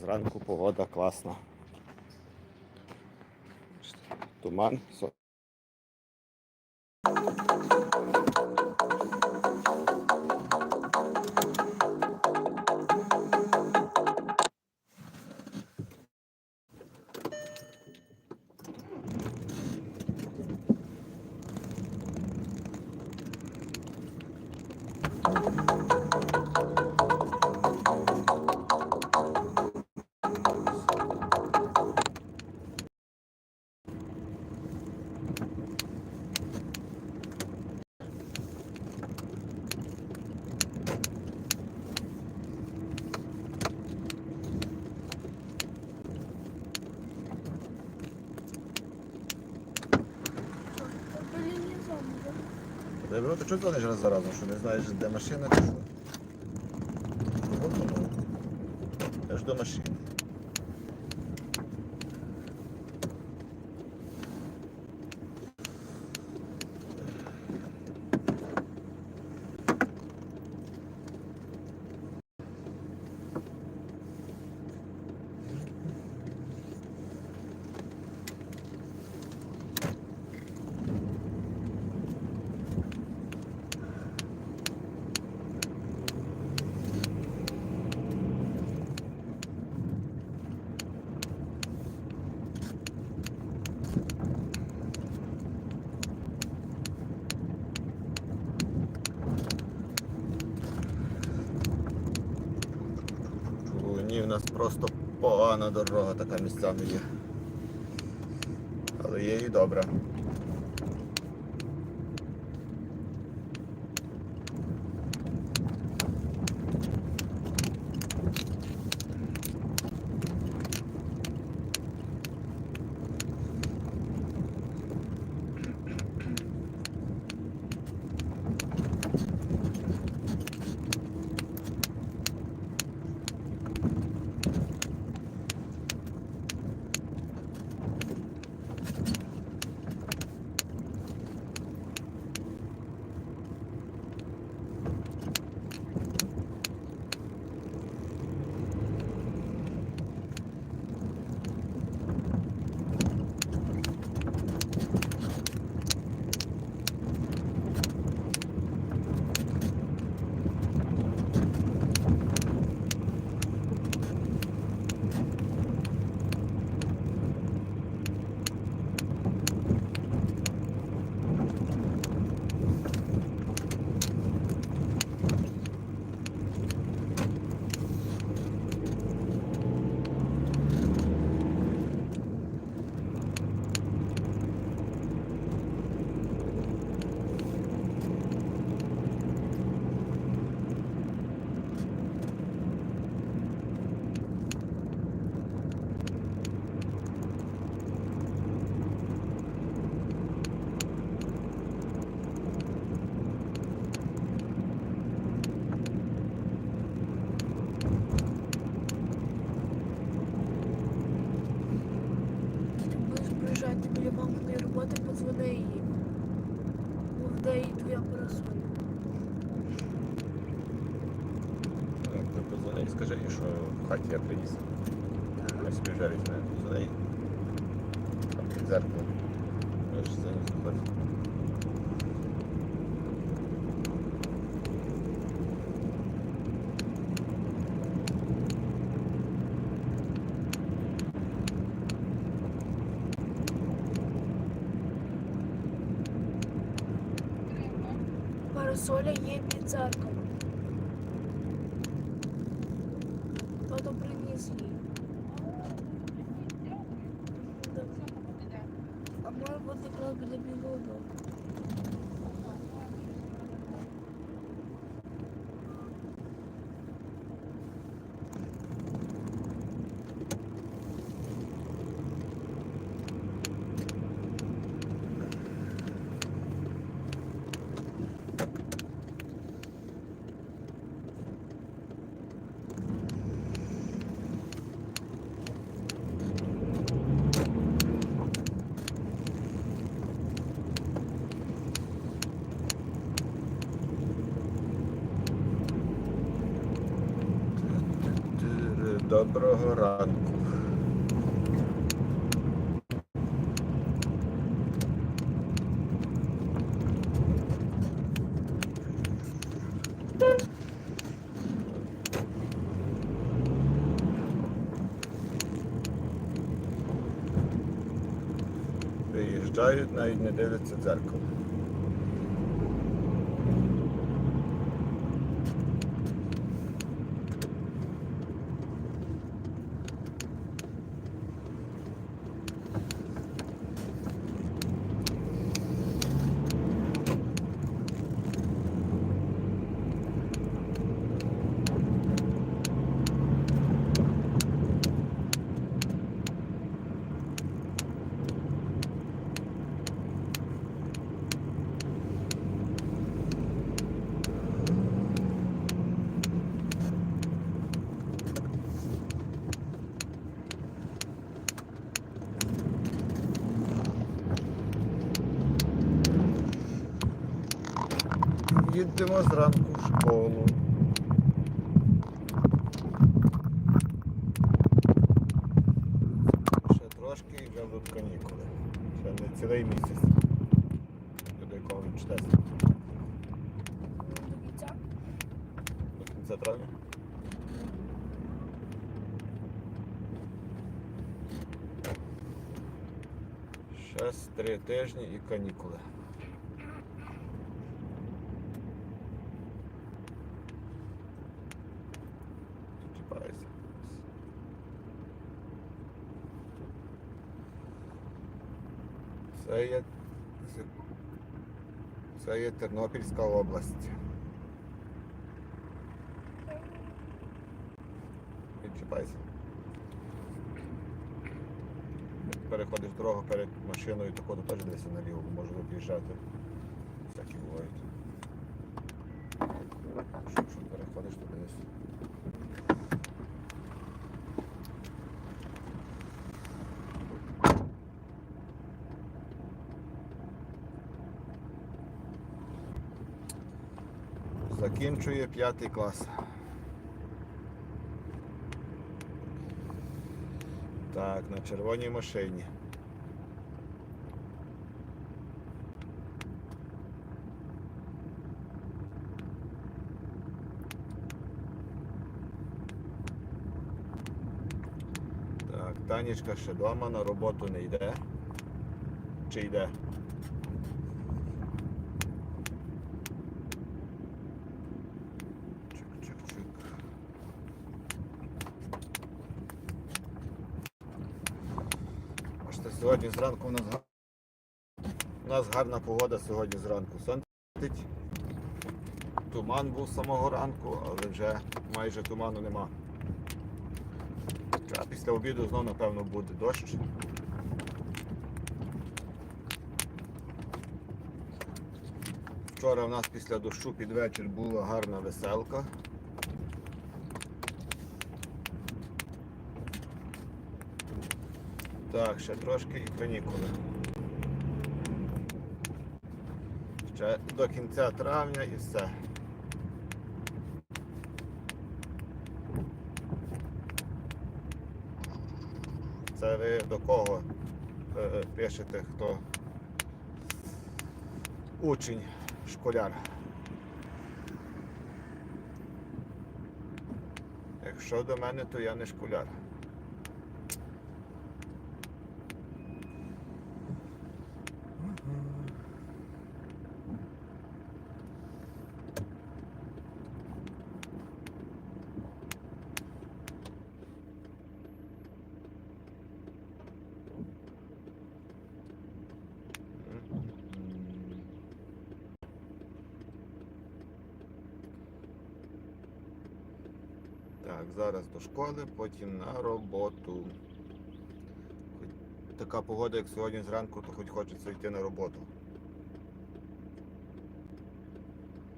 Зранку погода класна. Туман. со- Добре, ти чого дзвониш раз за разом, що не знаєш, де машина чи що? Я ж до машини. Фу, Ні, в нас просто погана дорога така місцями є. Але є і добра. Парасоля є під Доброго ранку. Виїжджають, навіть не дивляться дзеркало. Їдемо зранку в школу. Ще трошки і будуть канікули. Ще не цілий місяць. До якого він читається. До. До кінця травня. Ще три тижні і канікули. Чіпається. Це є, це, це є Тернопільська область. Відчіпайся. Переходиш дорогу перед машиною, то теж десь наліво, може об'їжджати. Всякі бувають. Що, що переходиш, то дивись. Закінчує п'ятий клас. Так, на червоній машині. Так, Танечка ще вдома, на роботу не йде. Чи йде? Чик-чик-чик. Бачите, сьогодні зранку у нас, га- у нас гарна погода сьогодні зранку. Сонце. Туман був з самого ранку, але вже майже туману нема. А після обіду знову, напевно, буде дощ. Вчора в нас після дощу під вечір була гарна веселка. Так, ще трошки і канікули. Ще до кінця травня і все. Це ви до кого е, е, пишете, хто учень, школяр. Якщо до мене, то я не школяр. Так, зараз до школи, потім на роботу. Хоч Така погода, як сьогодні зранку, то хоч хочеться йти на роботу.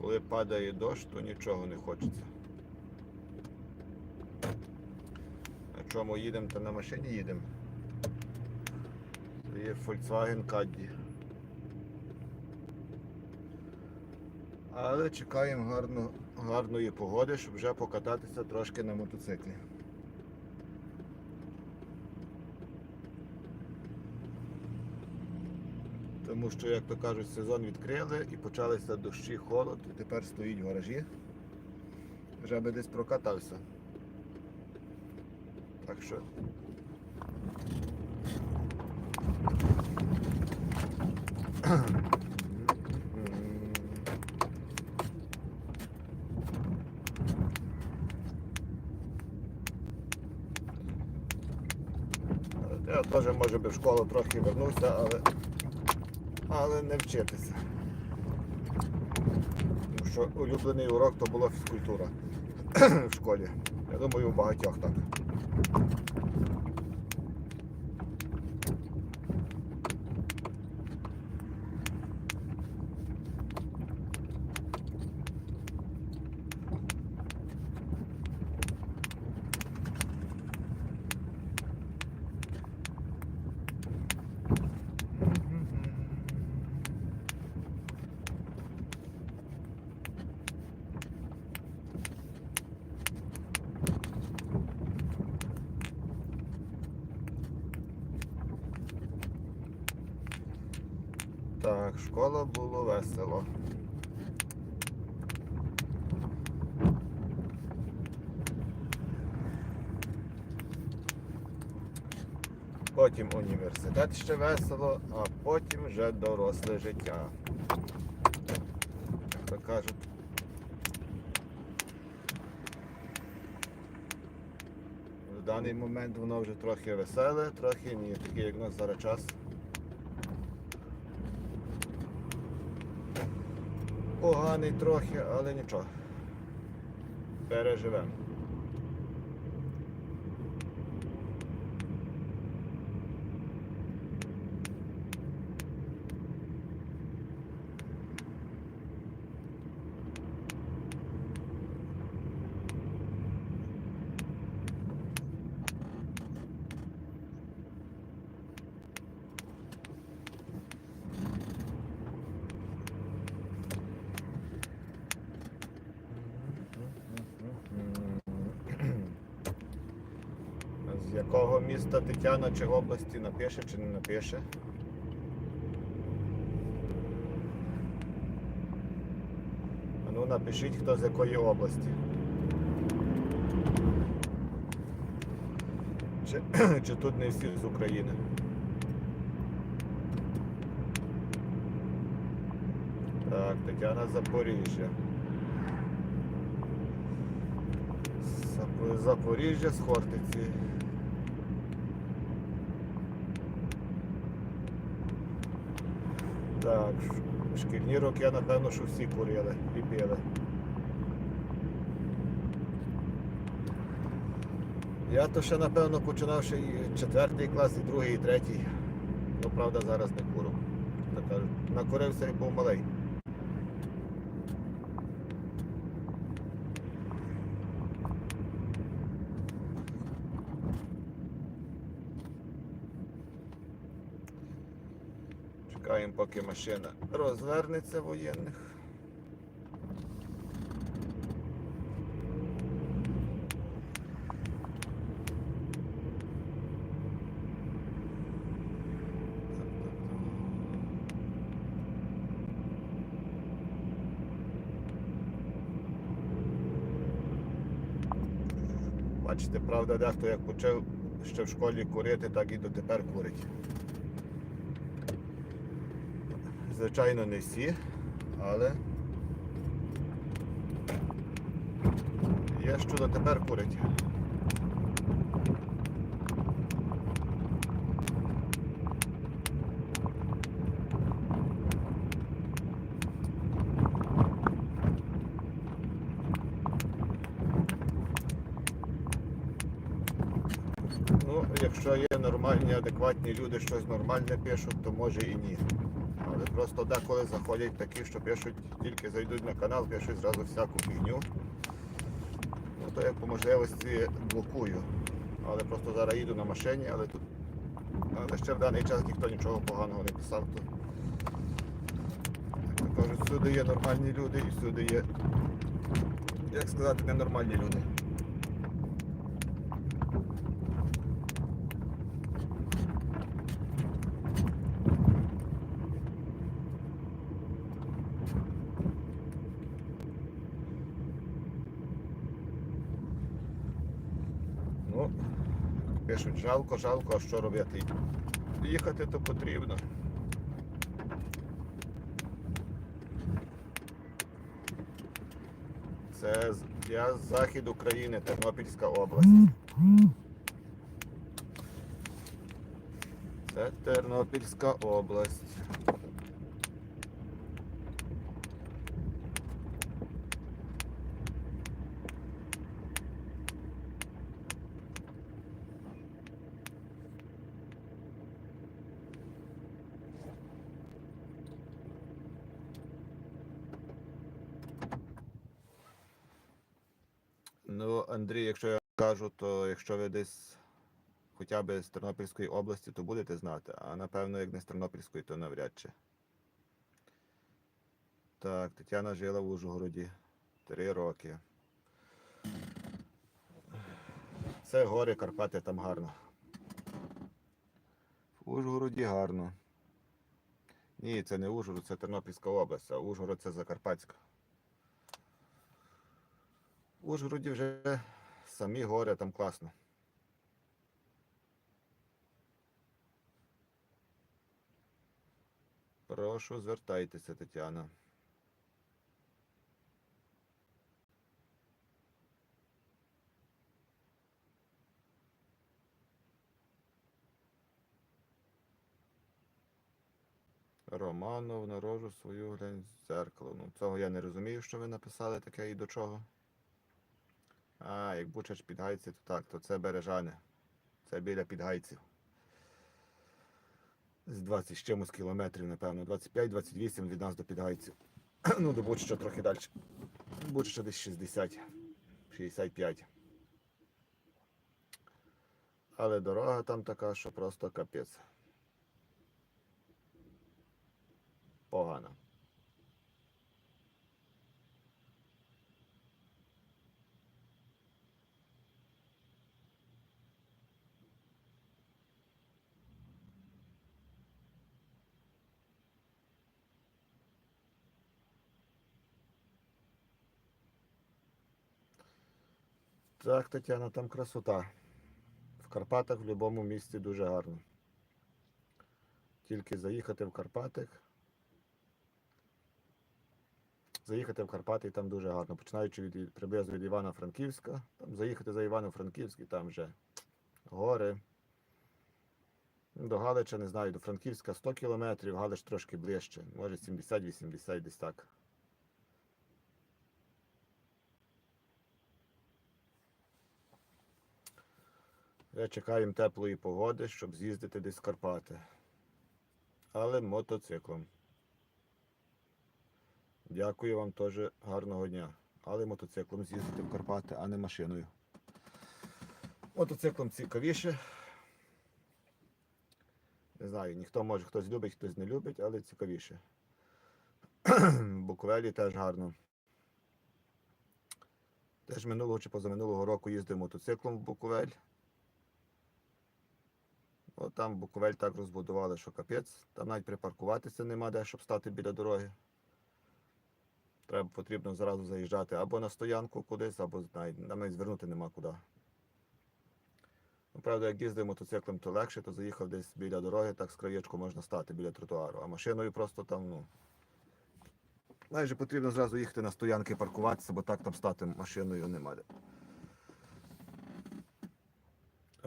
Коли падає дощ, то нічого не хочеться. На чому їдемо, то на машині їдемо. Це є Volkswagen Caddy. Але чекаємо гарно, гарної погоди, щоб вже покататися трошки на мотоциклі. Тому що, як то кажуть, сезон відкрили і почалися дощі, холод, і тепер стоїть в гаражі. Вже би десь прокатався. Так що може би в школу трохи вернувся, але, але не вчитися. Тому що улюблений урок то була фізкультура в школі. Я думаю, у багатьох так школа було весело. Потім університет ще весело, а потім вже доросле життя. Як то кажуть. В даний момент воно вже трохи веселе, трохи ні, таке як у нас зараз час. Поганий трохи, але нічого. Переживемо. З якого міста Тетяна чи області напише чи не напише? А ну напишіть, хто з якої області. Чи, чи тут не всі з України? Так, Тетяна Запоріжжя. Запоріжжя з Хортиці. Так, шкільні роки, напевно, що всі курили і пили. Я то ще, напевно, починав ще і четвертий клас, і другий, і третій. Ну, правда, зараз не куру. Накурився і був малий. Чекаємо, машина розвернеться воєнних. Бачите, правда, дехто як почав ще в школі курити, так і дотепер курить. Звичайно, не всі, але є що дотепер курить. Ну, якщо є нормальні, адекватні люди, щось нормальне пишуть, то може і ні. Просто деколи заходять такі, що пишуть, тільки зайдуть на канал, пишуть зразу всяку фігню. Ну то я по можливості блокую. Але просто зараз їду на машині, але тут але ще в даний час ніхто нічого поганого не писав. То кажуть, всюди є нормальні люди і всюди є, як сказати, ненормальні люди. Пишуть жалко, жалко, а що робити? Їхати то потрібно. Це я з захід України, Тернопільська область. Це Тернопільська область. Ну, Андрій, якщо я кажу, то якщо ви десь хоча б з Тернопільської області, то будете знати. А напевно, як не з Тернопільської, то навряд чи. Так, Тетяна жила в Ужгороді три роки. Це гори Карпати, там гарно. В Ужгороді гарно. Ні, це не Ужгород, це Тернопільська область, а Ужгород це Закарпатська. Ужгороді вже самі гори, там класно. Прошу, звертайтеся, Тетяна. Романов нарожу свою глянь в дзеркало. Ну, цього я не розумію, що ви написали таке і до чого. А, як Бучач Підгайці, то так, то це Бережани. Це біля Підгайців. З 20 з чимось кілометрів, напевно. 25-28 від нас до Підгайців. Ну, до Бучача трохи далі. Бучача десь 60, 65. Але дорога там така, що просто капець. Погана. Так, Тетяна, там красота. В Карпатах в будь-якому місці дуже гарно. Тільки заїхати в Карпатах. Заїхати в Карпати і там дуже гарно. Починаючи від приблизно від Івано-Франківська. Там заїхати за Івано-Франківський, там вже гори. До Галича, не знаю, до Франківська 100 кілометрів, Галич трошки ближче. Може 70-80 десь так. Чекаємо теплої погоди, щоб з'їздити десь в Карпати. Але мотоциклом. Дякую вам теж гарного дня. Але мотоциклом з'їздити в Карпати, а не машиною. Мотоциклом цікавіше. Не знаю, ніхто може, хтось любить, хтось не любить, але цікавіше. Буковелі теж гарно. Теж минулого чи позаминулого року їздив мотоциклом в Буковель. От там Буковель так розбудували, що капець. Там навіть припаркуватися нема де, щоб стати біля дороги. Треба потрібно зразу заїжджати або на стоянку кудись, або навіть, навіть звернути нема куди. Ну, правда, як їздив мотоциклом, то легше, то заїхав десь біля дороги, так з краєчку можна стати біля тротуару. А машиною просто там, ну. Майже потрібно зразу їхати на стоянки паркуватися, бо так там стати машиною нема.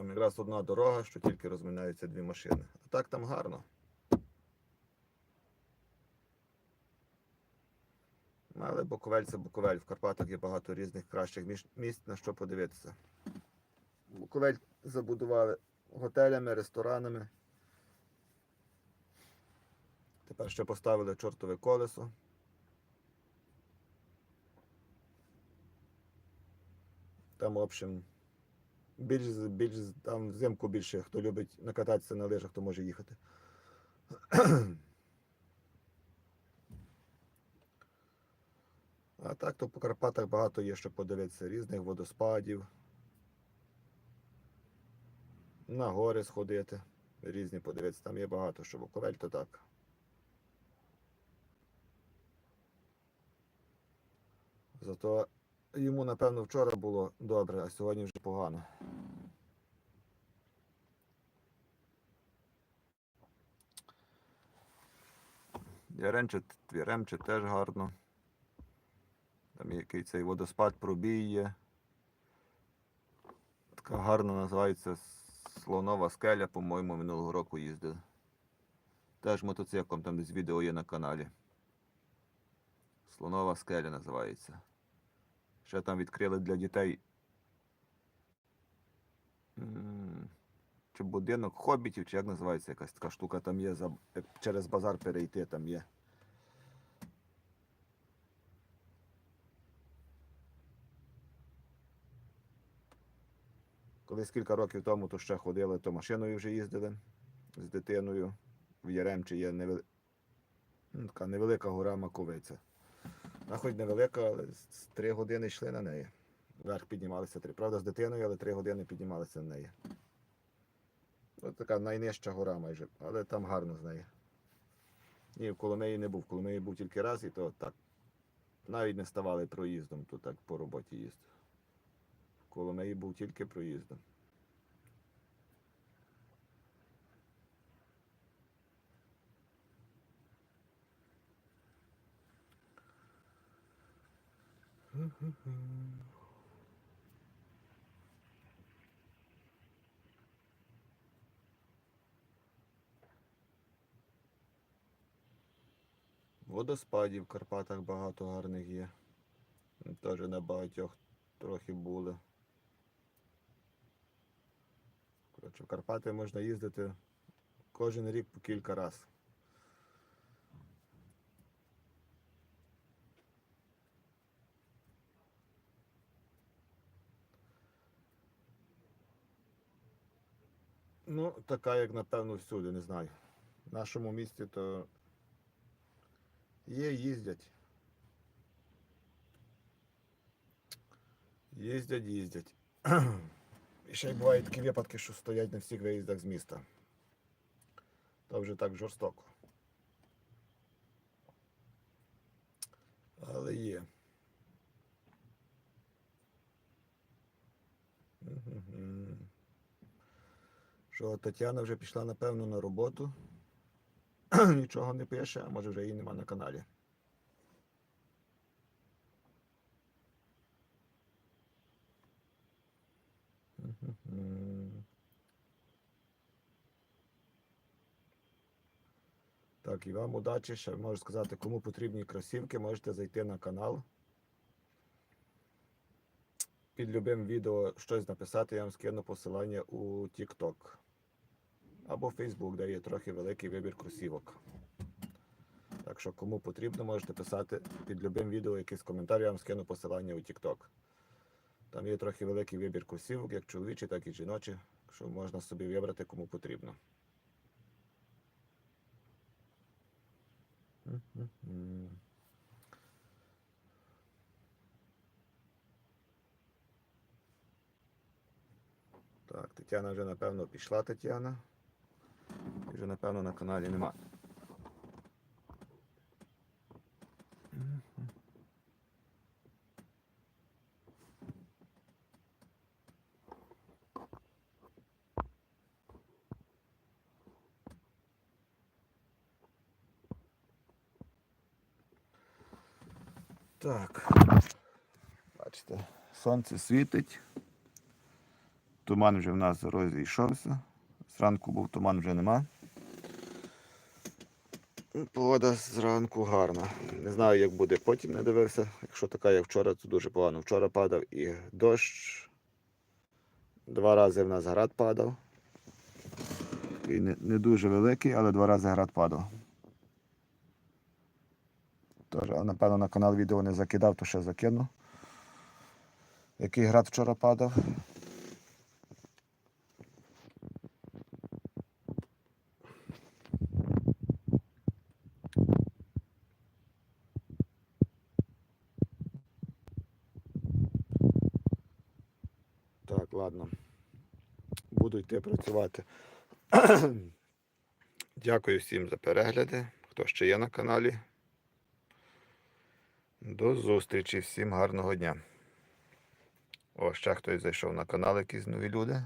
Там якраз одна дорога, що тільки розминаються дві машини. А так там гарно. Але Буковель це Буковель. В Карпатах є багато різних кращих місць, на що подивитися. Буковель забудували готелями, ресторанами. Тепер ще поставили чортове колесо. Там, в общем, більш, більш там взимку більше, хто любить накататися на лижах, то може їхати. А так, то по Карпатах багато є, що подивитися, різних водоспадів. На гори сходити, різні подивитися. Там є багато, що Буковель, то так. Зато йому, напевно, вчора було добре, а сьогодні вже погано. Яремче, Твіремче теж гарно. Там який цей водоспад пробій є. Така гарна називається слонова скеля, по-моєму, минулого року їздили. Теж мотоциклом там десь відео є на каналі. Слонова скеля називається. Ще там відкрили для дітей. Чи будинок хобітів, чи як називається якась така штука там є, за, через базар перейти там є. Колись кілька років тому то ще ходили, то машиною вже їздили з дитиною. В Яремчі є невели... ну, така невелика гора Маковиця. Вона хоч невелика, але три години йшли на неї. Вверх піднімалися три. Правда, з дитиною, але три години піднімалися на неї. Ось така найнижча гора майже, але там гарно з неї. Ні, в Коломиї не був. В Коломиї був тільки раз, і то так. Навіть не ставали проїздом, то так по роботі їздив. В Коломиї був тільки проїздом. Водоспадів в Карпатах багато гарних є. Теж на багатьох трохи були. Коротше, в Карпати можна їздити кожен рік по кілька разів. Ну, така, як напевно, всюди, не знаю. В нашому місті то Є, їздять. Їздять, їздять. І ще й бувають такі випадки, що стоять на всіх виїздах з міста. То вже так жорстоко. Але є. Що, Тетяна вже пішла, напевно, на роботу. Нічого не пише, а може вже її нема на каналі. Так, і вам удачі. Ще можу сказати, кому потрібні кросівки, можете зайти на канал. Під любим відео щось написати, я вам скину посилання у TikTok або Facebook, де є трохи великий вибір кросівок. Так що, кому потрібно, можете писати під любим відео якийсь коментар, я вам скину посилання у TikTok. Там є трохи великий вибір кросівок, як чоловічі, так і жіночі, що можна собі вибрати, кому потрібно. Так, Тетяна вже напевно пішла, Тетяна. Вже напевно на каналі нема. Так. Бачите, сонце світить. Туман вже в нас розійшовся. Зранку був туман вже нема. Ну, Погода зранку гарна. Не знаю, як буде потім не дивився. Якщо така, як вчора, то дуже погано. Вчора падав і дощ. Два рази в нас град падав. Такий не, не дуже великий, але два рази град падав. Тож, напевно, на канал відео не закидав, то ще закину. Який град вчора падав. Так, ладно. Працювати. Дякую всім за перегляди, хто ще є на каналі. До зустрічі, всім гарного дня. О, ще хтось зайшов на канал, якісь нові люди.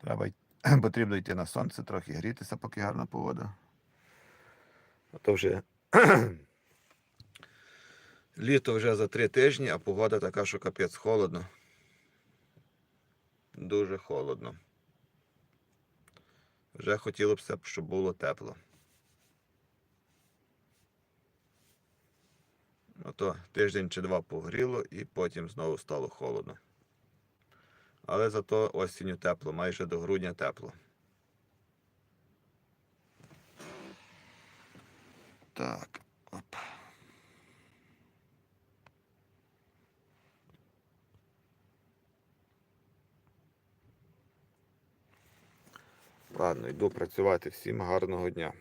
Треба потрібно йти на сонце, трохи грітися, поки гарна погода. А то вже літо вже за три тижні, а погода така, що капець холодно. Дуже холодно. Вже хотілося б, щоб було тепло. Ото тиждень чи два погріло і потім знову стало холодно. Але зато осінню тепло, майже до грудня тепло. Так. Оп. Ладно, йду працювати. Всім гарного дня.